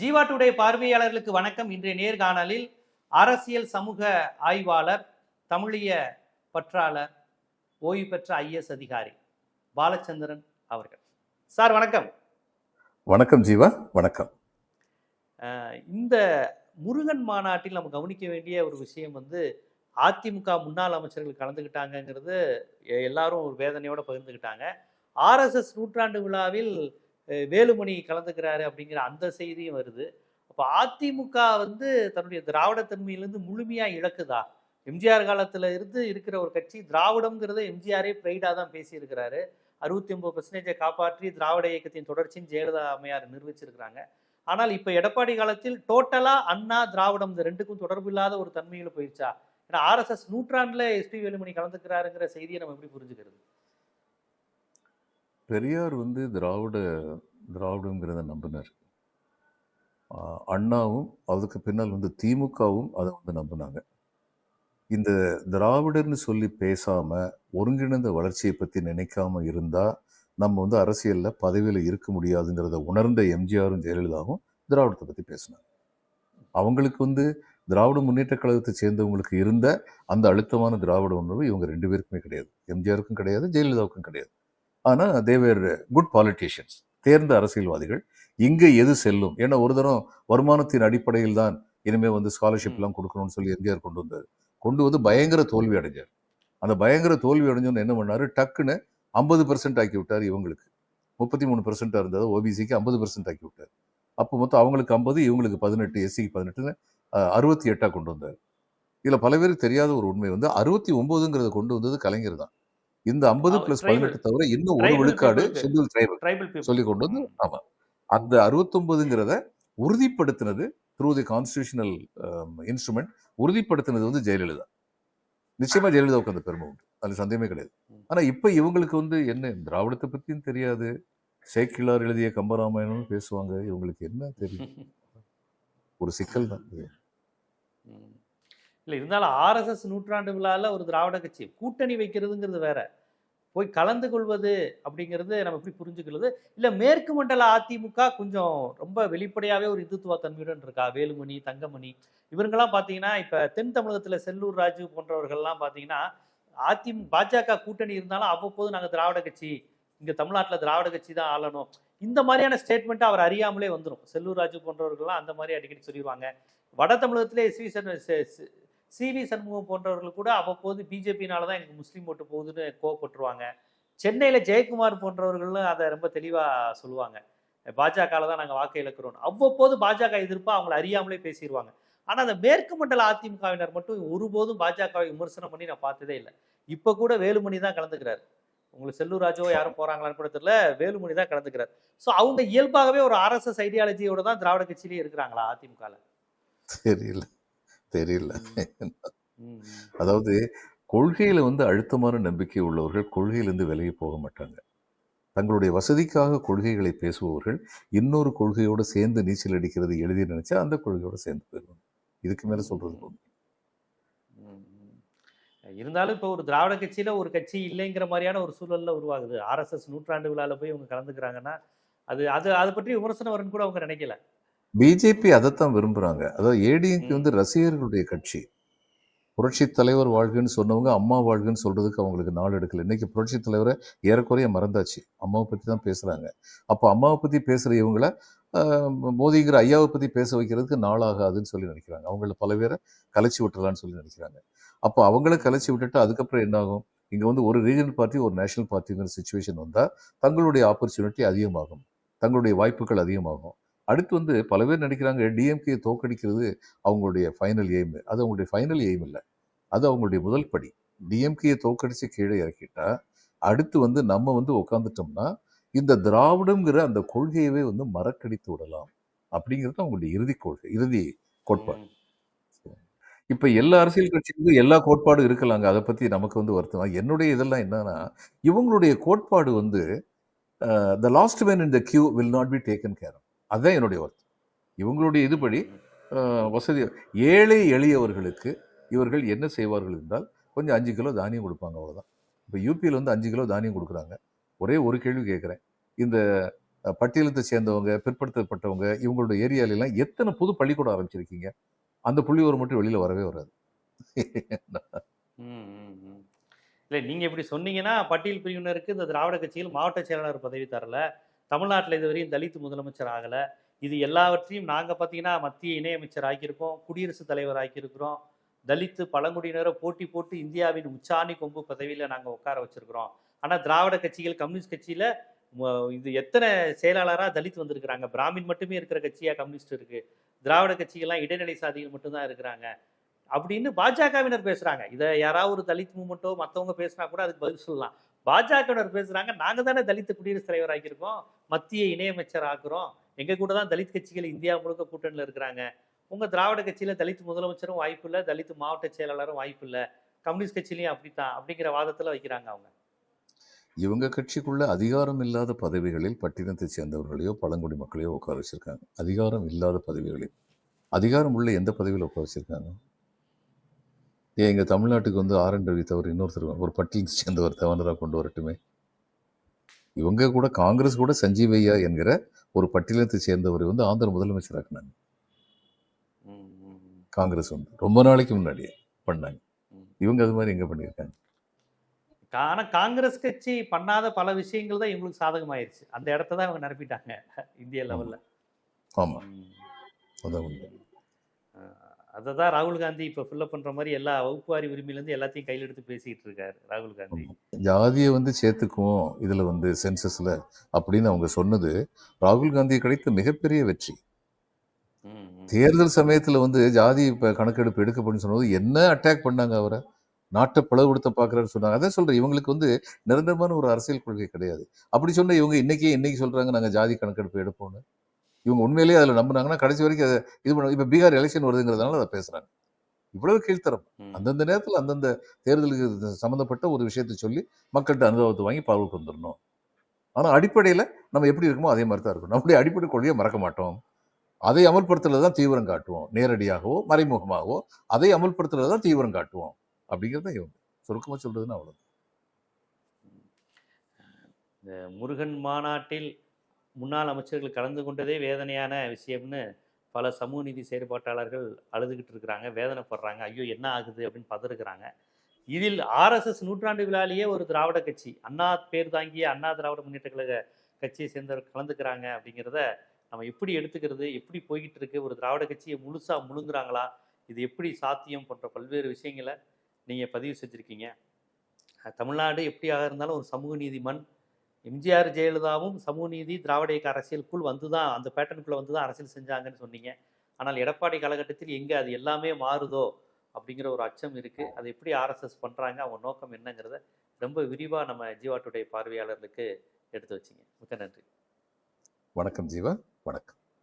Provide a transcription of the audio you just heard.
Jeeva today பார்வையாளர்களுக்கு வணக்கம். இன்றைய நேர்காணலில் அரசியல் சமூக ஆய்வாளர் தமிழிய பற்றாளர் ஓய்வு பெற்ற ஐஎஸ் அதிகாரி பாலச்சந்திரன் அவர்கள். சார் வணக்கம். வணக்கம் ஜீவா வணக்கம். இந்த முருகன் மாநாட்டில் நம்ம கவனிக்க வேண்டிய ஒரு விஷயம் வந்து அதிமுக முன்னாள் அமைச்சர்கள் கலந்துக்கிட்டாங்கங்கிறது எல்லாரும் ஒரு வேதனையோட பகிர்ந்துக்கிட்டாங்க ஆர்எஸ்எஸ் நூற்றாண்டு விழாவில் வேலுமணி கலந்துக்கிறாரு அப்படிங்கிற அந்த செய்தியும் வருது. அப்போ அதிமுக வந்து தன்னுடைய திராவிட முழுமையாக இழக்குதா? எம்ஜிஆர் காலத்தில் இருந்து இருக்கிற ஒரு கட்சி திராவிடம்ங்கிறத எம்ஜிஆரே ப்ரைடாக தான் பேசியிருக்கிறாரு. அறுபத்தி ஒன்பது பர்சன்டேஜை காப்பாற்றி திராவிட இயக்கத்தின் தொடர்ச்சின்னு ஜெயலலிதா அம்மையார் நிரூபிச்சிருக்கிறாங்க. ஆனால் இப்போ எடப்பாடி காலத்தில் டோட்டலாக அண்ணா திராவிடம் இந்த ரெண்டுக்கும் தொடர்பு இல்லாத ஒரு தன்மையில் போயிடுச்சா ஏன்னா ஆர்எஸ்எஸ் நூற்றாண்டில் எஸ்பி வேலுமணி கலந்துக்கிறாருங்கிற செய்தியை நம்ம எப்படி புரிஞ்சுக்கிறது? பெரியார் வந்து திராவிட திராவிடங்கிறத நம்பினார். அண்ணாவும் அதுக்கு பின்னால் வந்து திமுகவும் அதை வந்து நம்பினாங்க. இந்த திராவிடர்னு சொல்லி பேசாமல் ஒருங்கிணைந்த வளர்ச்சியை பற்றி நினைக்காம இருந்தால் நம்ம வந்து அரசியலில் பதவியில் இருக்க முடியாதுங்கிறத உணர்ந்த எம்ஜிஆரும் ஜெயலலிதாவும் திராவிடத்தை பற்றி பேசினாங்க. அவங்களுக்கு வந்து திராவிட முன்னேற்ற கழகத்தை சேர்ந்தவங்களுக்கு இருந்த அந்த அழுத்தமான திராவிட உணர்வு இவங்க ரெண்டு பேருக்குமே கிடையாது. எம்ஜிஆருக்கும் கிடையாது ஜெயலலிதாவுக்கும் கிடையாது. ஆனா தேவர் குட் பாலிட்டிஷியன்ஸ் தேர்ந்த அரசியல்வாதிகள். இங்கே எது செல்லும்? ஏன்னா ஒரு தரம் வருமானத்தின் அடிப்படையில் தான் இனிமேல் வந்து ஸ்காலர்ஷிப்லாம் கொடுக்கணும்னு சொல்லி எம்ஜிஆர் கொண்டு வந்தார். கொண்டு வந்து பயங்கர தோல்வி அடைஞ்சார். அந்த பயங்கர தோல்வி அடைஞ்சோன்னு என்ன பண்ணாரு? டக்குன்னு ஐம்பது பெர்சென்ட் ஆக்கி விட்டார் இவங்களுக்கு. முப்பத்தி மூணு பெர்சென்ட்டாக இருந்தது ஓபிசிக்கு ஐம்பது பெர்சென்ட் ஆக்கி விட்டார். அப்போ மொத்தம் அவங்களுக்கு ஐம்பது இவங்களுக்கு பதினெட்டு எஸ்சிக்கு பதினெட்டுன்னு அறுபத்தி எட்டா கொண்டு வந்தார். இதுல பல பேருக்கு தெரியாத ஒரு உண்மை வந்து அறுபத்தி ஒம்போதுங்கிறத கொண்டு வந்தது கலைஞர் தான். இந்த ஐம்பது பிளஸ். பதினெட்டு தவிர இன்னும் ஒரு விழுக்காடு. ஷெட்யூல் ட்ரைபல் சொல்லி கொண்டு வந்து ஆமா. அந்த அறுபத்தொன்பதுங்கிறத உறுதிப்படுத்தினது த்ரூ தி கான்ஸ்டியூஷனல் இன்ஸ்ட்ருமெண்ட் உறுதிப்படுத்தினது வந்து ஜெயலலிதா. நிச்சயமா ஜெயலலிதாவுக்கு அந்த பெருமை உண்டு. அதுல சந்தேகமே கிடையாது. ஆனா இப்ப இவங்களுக்கு வந்து என்ன திராவிடத்தை பத்தியும் தெரியாது. சேக்கிழார் எழுதிய கம்பராமாயணம்னு பேசுவாங்க. இவங்களுக்கு என்ன தெரியும்? ஒரு சிக்கல் தான். இல்லை இருந்தாலும் ஆர்எஸ்எஸ் நூற்றாண்டு விழாவில் ஒரு திராவிட கட்சி கூட்டணி வைக்கிறதுங்கிறது வேற. போய் கலந்து கொள்வது அப்படிங்கிறது நம்ம எப்படி புரிஞ்சுக்கிறது? இல்லை மேற்கு மண்டல அதிமுக கொஞ்சம் ரொம்ப வெளிப்படையாகவே ஒரு இந்துத்துவ தன்மையுடன் இருக்கா? வேலுமணி தங்கமணி இவங்கெல்லாம் பார்த்தீங்கன்னா இப்போ தென் தமிழகத்தில் செல்லூர் ராஜு போன்றவர்கள்லாம் பார்த்தீங்கன்னா அதிமு பாஜக கூட்டணி இருந்தாலும் அவ்வப்போது நாங்கள் திராவிட கட்சி இங்கே தமிழ்நாட்டில் திராவிட கட்சி தான் ஆளணும். இந்த மாதிரியான ஸ்டேட்மெண்ட் அவர் அறியாமலே வந்துடும் செல்லூர் ராஜு போன்றவர்கள்லாம் அந்த மாதிரி அடிக்கடி சொல்லிடுவாங்க வட தமிழகத்திலே எஸ்வி சி வி சண்முகம் போன்றவர்கள் கூட அவ்வப்போது பிஜேபினால தான் எனக்கு முஸ்லீம் ஓட்டு போகுதுன்னு கோவப்பட்டுருவாங்க. சென்னையில ஜெயக்குமார் போன்றவர்களும் அதை ரொம்ப தெளிவா சொல்லுவாங்க. பாஜகவில் தான் நாங்கள் வாக்கு இழக்கிறோம் அவ்வப்போது பாஜக எதிர்ப்பா அவங்களை அறியாமலே பேசிடுவாங்க ஆனா அந்த மேற்கு மண்டல அதிமுகவினர் மட்டும் ஒருபோதும் பாஜகவை விமர்சனம் பண்ணி நான் பார்த்ததே இல்லை. இப்ப கூட வேலுமணி தான் கலந்துக்கிறார். உங்களுக்கு செல்லூர் ராஜோ யாரும் போறாங்களான்னு கூட தெரியல. வேலுமணி தான் கலந்துக்கிறார். ஸோ அவங்க இயல்பாகவே ஒரு ஆர்எஸ்எஸ் ஐடியாலஜியோட தான் திராவிட கட்சியிலேயே இருக்கிறாங்களா அதிமுகல? தெரியல. தெரியல. அதாவது கொள்கையில வந்து அழுத்தமான நம்பிக்கை உள்ளவர்கள் கொள்கையிலிருந்து விலகி போக மாட்டாங்க. தங்களுடைய வசதிக்காக கொள்கைகளை பேசுபவர்கள் இன்னொரு கொள்கையோட சேர்ந்து நீச்சல் அடிக்கிறது எழுதி நினைச்சா அந்த கொள்கையோட சேர்ந்து போயிடுவாங்க. இதுக்கு மேல ம். இருந்தாலும் இப்போ ஒரு திராவிட கட்சியில ஒரு கட்சி இல்லைங்கிற மாதிரியான ஒரு சூழல்ல உருவாகுது. ஆர்எஸ்எஸ் நூற்றாண்டு விழால போய் அவங்க கலந்துக்கிறாங்கன்னா அது அது அதை பற்றி விமர்சனம் வரும்னு கூட அவங்க நினைக்கல. பிஜேபி அதைத்தான் விரும்புறாங்க. அதாவது ஏடிஎம்கே வந்து ரசிகர்களுடைய கட்சி. புரட்சி தலைவர் வாழ்கன்னு சொன்னவங்க அம்மா வாழ்கன்னு சொல்றதுக்கு அவங்களுக்கு நாள் எடுக்கல. இன்னைக்கு புரட்சி தலைவரை ஏறக்குறைய மறந்தாச்சு. அம்மாவை பத்தி தான் பேசுறாங்க. அப்போ அம்மாவை பத்தி பேசுற இவங்கள மோதிங்கிற ஐயாவை பத்தி பேச வைக்கிறதுக்கு நாள் ஆகாதுன்னு சொல்லி நினைக்கிறாங்க. அவங்கள பல பேரை கலைச்சி விட்டுறலாம்னு சொல்லி நினைக்கிறாங்க. அப்போ அவங்கள கலைச்சி விட்டுட்டு அதுக்கப்புறம் என்ன ஆகும் இங்க வந்து ஒரு ரீஜனல் பார்ட்டி ஒரு நேஷனல் பார்ட்டிங்கிற சுச்சுவேஷன் வந்தா தங்களுடைய ஆப்பர்ச்சுனிட்டி அதிகமாகும். தங்களுடைய வாய்ப்புகள் அதிகமாகும். அடுத்து வந்து பல பேர் நினைக்கிறாங்க டிஎம்கே தோக்கடிக்கிறது அவங்களுடைய ஃபைனல் எய்ம் அது அவங்களுடைய ஃபைனல் எய்ம் இல்லை. அது அவங்களுடைய முதல் படி. டிஎம்கேயை தோக்கடிச்சு கீழே இறக்கிட்டா அடுத்து வந்து நம்ம வந்து உட்காந்துட்டோம்னா இந்த திராவிடம்ங்கிற அந்த கொள்கையவே வந்து மறக்கடித்து விடலாம் அப்படிங்கிறது அவங்களுடைய இறுதி கொள்கை இறுதி கோட்பாடு. இப்ப எல்லா அரசியல் கட்சிகளுக்கும் எல்லா கோட்பாடும் இருக்கலாங்க. அதை பத்தி நமக்கு வந்து வருத்தம்? என்னுடைய இதெல்லாம் என்னன்னா இவங்களுடைய கோட்பாடு வந்து the last man in the queue will not be taken care அதுதான் என்னுடைய வருத்தம் இவங்களுடைய இதுபடி வசதி ஏழை எளியவர்களுக்கு இவர்கள் என்ன செய்வார்கள் என்றால் கொஞ்சம் அஞ்சு கிலோ தானியம் கொடுப்பாங்க அவ்வளோதான் இப்போ யூபியில் வந்து அஞ்சு கிலோ தானியம் கொடுக்குறாங்க. ஒரே ஒரு கேள்வி கேட்குறேன். இந்த பட்டியலத்தை சேர்ந்தவங்க பிற்படுத்தப்பட்டவங்க இவங்களோட ஏரியால எல்லாம் எத்தனை புது பள்ளிக்கூடம் ஆரம்பிச்சிருக்கீங்க? அந்த புள்ளியோர் மட்டும் வெளியில் வரவே வராது. இல்லை நீங்கள் இப்படி சொன்னீங்கன்னா பட்டியல் பிரிவினருக்கு இந்த திராவிட கட்சியில் மாவட்ட செயலாளர் பதவி தரல. தமிழ்நாட்டில் இதுவரையும் தலித் முதலமைச்சர் ஆகலை. இது எல்லாவற்றையும் நாங்கள் பார்த்தீங்கன்னா மத்திய இணையமைச்சர் ஆக்கியிருக்கோம் குடியரசுத் தலைவர் ஆக்கியிருக்கிறோம். தலித்து பழங்குடியினரை போட்டி போட்டு இந்தியாவின் உச்சாணி கொம்பு பதவியில் நாங்கள் உட்கார வச்சிருக்கிறோம். ஆனால் திராவிட கட்சிகள் கம்யூனிஸ்ட் கட்சியில ம- இது எத்தனை செயலாளராக தலித் வந்திருக்கிறாங்க? பிராமின் மட்டுமே இருக்கிற கட்சியாக கம்யூனிஸ்ட் இருக்கு. திராவிட கட்சிகள்லாம் இடைநிலை சாதிகள் மட்டும்தான் இருக்கிறாங்க. அப்படின்னு பாஜகவினர் பேசுகிறாங்க இதை யாராவது ஒரு தலித் மூமெண்ட்டோ மற்றவங்க பேசுனா கூட அதுக்கு பதில் சொல்லலாம். பாஜகவினர் பேசுறாங்க நாங்க தானே தலித் குடியரசுத் தலைவர் ஆக்கியிருக்கோம் மத்திய இணையமைச்சர் ஆக்குறோம் எங்க கூட தான் தலித் கட்சிகள் இந்தியா முழுக்க கூட்டணியில் இருக்கிறாங்க. உங்க திராவிட கட்சியில தலித் முதலமைச்சரும் வாய்ப்பு இல்லை தலித் மாவட்ட செயலாளரும் வாய்ப்பு இல்லை கம்யூனிஸ்ட் கட்சியிலையும் அப்படித்தான் அப்படிங்கிற வாதத்துல வைக்கிறாங்க அவங்க. இவங்க கட்சிக்குள்ள அதிகாரம் இல்லாத பதவிகளில் பட்டினத்தை சேர்ந்தவர்களையோ பழங்குடி மக்களையோ உட்கார வச்சிருக்காங்க. அதிகாரம் இல்லாத பதவிகளில். அதிகாரம் உள்ள எந்த பதவியில் உட்கார வச்சிருக்காங்க? ஏன் எங்க தமிழ்நாட்டுக்கு வந்து ஆர் என் ரவி தவிர இன்னொருத்தர் ஒரு பட்டியலை சேர்ந்தவர் தவனராக கொண்டு வரட்டுமே. இவங்க கூட காங்கிரஸ் கூட சஞ்சீவையா என்கிற ஒரு பட்டியலத்தை சேர்ந்தவரை வந்து ஆந்திர முதலமைச்சராக்குனாங்க. காங்கிரஸ் வந்து. ரொம்ப நாளைக்கு முன்னாடியே பண்ணாங்க. இவங்க அது மாதிரி எங்க பண்ணியிருக்காங்க? ஆனா காங்கிரஸ் கட்சி பண்ணாத பல விஷயங்கள் தான் இவங்களுக்கு சாதகமாயிருச்சு. அந்த இடத்த தான் இவங்க நிரப்பிட்டாங்க. இந்திய லெவல்ல. ஆமா. அதான் அதை தான் ராகுல் காந்தி இப்போ ஃபில்லப் பண்ற மாதிரி எல்லா வகுப்புவாரி உரிமையிலேருந்து எல்லாத்தையும் கையில் எடுத்து பேசிக்கிட்டு இருக்காரு ராகுல் காந்தி. ஜாதியை வந்து சேர்த்துக்குவோம் இதுல வந்து சென்சஸ்ல அப்படின்னு அவங்க சொன்னது ராகுல் காந்தி கிடைத்த மிகப்பெரிய வெற்றி. தேர்தல் சமயத்துல வந்து ஜாதி இப்ப கணக்கெடுப்பு எடுக்கப்படும் சொன்னது என்ன அட்டாக் பண்ணாங்க அவரை? நாட்டை பிளவுபடுத்த பாக்குறாரு சொன்னாங்க. அதான் சொல்றேன் இவங்களுக்கு வந்து நிரந்தரமான ஒரு அரசியல் கொள்கை கிடையாது. அப்படி சொன்ன இவங்க இன்னைக்கே இன்னைக்கு சொல்றாங்க நாங்க ஜாதி கணக்கெடுப்பு எடுப்போம்னு. இவங்க உண்மையிலேயே அதுல நம்புனாங்கன்னா கடைசி வரைக்கும் அதை இது பண்ண இப்ப பீகார் எலெக்ஷன் வருதுங்கிறதுனால அதை பேசுறாங்க. இவ்வளவு கீழ்த்தரம். அந்தந்த நேரத்தில் அந்தந்த தேர்தலுக்கு சம்மந்தப்பட்ட ஒரு விஷயத்தை சொல்லி மக்கள்கிட்ட அனுபவத்தை வாங்கி பால்வுக்கு வந்துடணும் ஆனால் அடிப்படையில் நம்ம எப்படி இருக்குமோ அதே மாதிரி தான் இருக்கும் நம்முடைய அடிப்படை கொள்கையை மறக்க மாட்டோம். அதை அமல்படுத்துறது தான் தீவிரம் காட்டுவோம். நேரடியாகவோ மறைமுகமாகவோ அதை அமல்படுத்துறது தான் தீவிரம் காட்டுவோம். அப்படிங்கிறது இவங்க சுருக்கமாக சொல்றதுன்னா அவ்வளோ இந்த முருகன் மாநாட்டில் முன்னாள் அமைச்சர்கள் கலந்து கொண்டதே வேதனையான விஷயம்னு பல சமூக நீதி செயற்பாட்டாளர்கள் அழுதுகிட்டு இருக்கிறாங்க வேதனைப்படுறாங்க. ஐயோ என்ன ஆகுது அப்படின்னு பதறுக்கிறாங்க இதில் ஆர்எஸ்எஸ் நூற்றாண்டு விழாலேயே ஒரு திராவிட கட்சி அண்ணா பேர் தாங்கிய அண்ணா திராவிட முன்னேற்ற கழக கட்சியை சேர்ந்தவர் கலந்துக்கிறாங்க அப்படிங்கிறத நம்ம எப்படி எடுத்துக்கிறது எப்படி போய்கிட்டு இருக்கு ஒரு திராவிட கட்சியை முழுசாக முழுங்குறாங்களா இது எப்படி சாத்தியம் போன்ற பல்வேறு விஷயங்களை நீங்கள் பதிவு செஞ்சுருக்கீங்க. தமிழ்நாடு எப்படியாக இருந்தாலும் ஒரு சமூக நீதி மண் எம்ஜிஆர் ஜெயலலிதாவும் சமூக நீதி திராவிட இயக்க அரசியலுக்குள் வந்து தான் அந்த பேட்டர்னுக்குள்ளே வந்து தான் அரசியல் செஞ்சாங்கன்னு சொன்னீங்க. ஆனால் எடப்பாடி காலகட்டத்தில் எங்கே அது எல்லாமே மாறுதோ அப்படிங்கிற ஒரு அச்சம் இருக்குது அது எப்படி ஆர்எஸ்எஸ் பண்ணுறாங்க அவங்க நோக்கம் என்னங்கிறத ரொம்ப விரிவாக நம்ம ஜீவா பார்வையாளர்களுக்கு எடுத்து வச்சிங்க. மிக்க நன்றி. வணக்கம் ஜீவா வணக்கம்.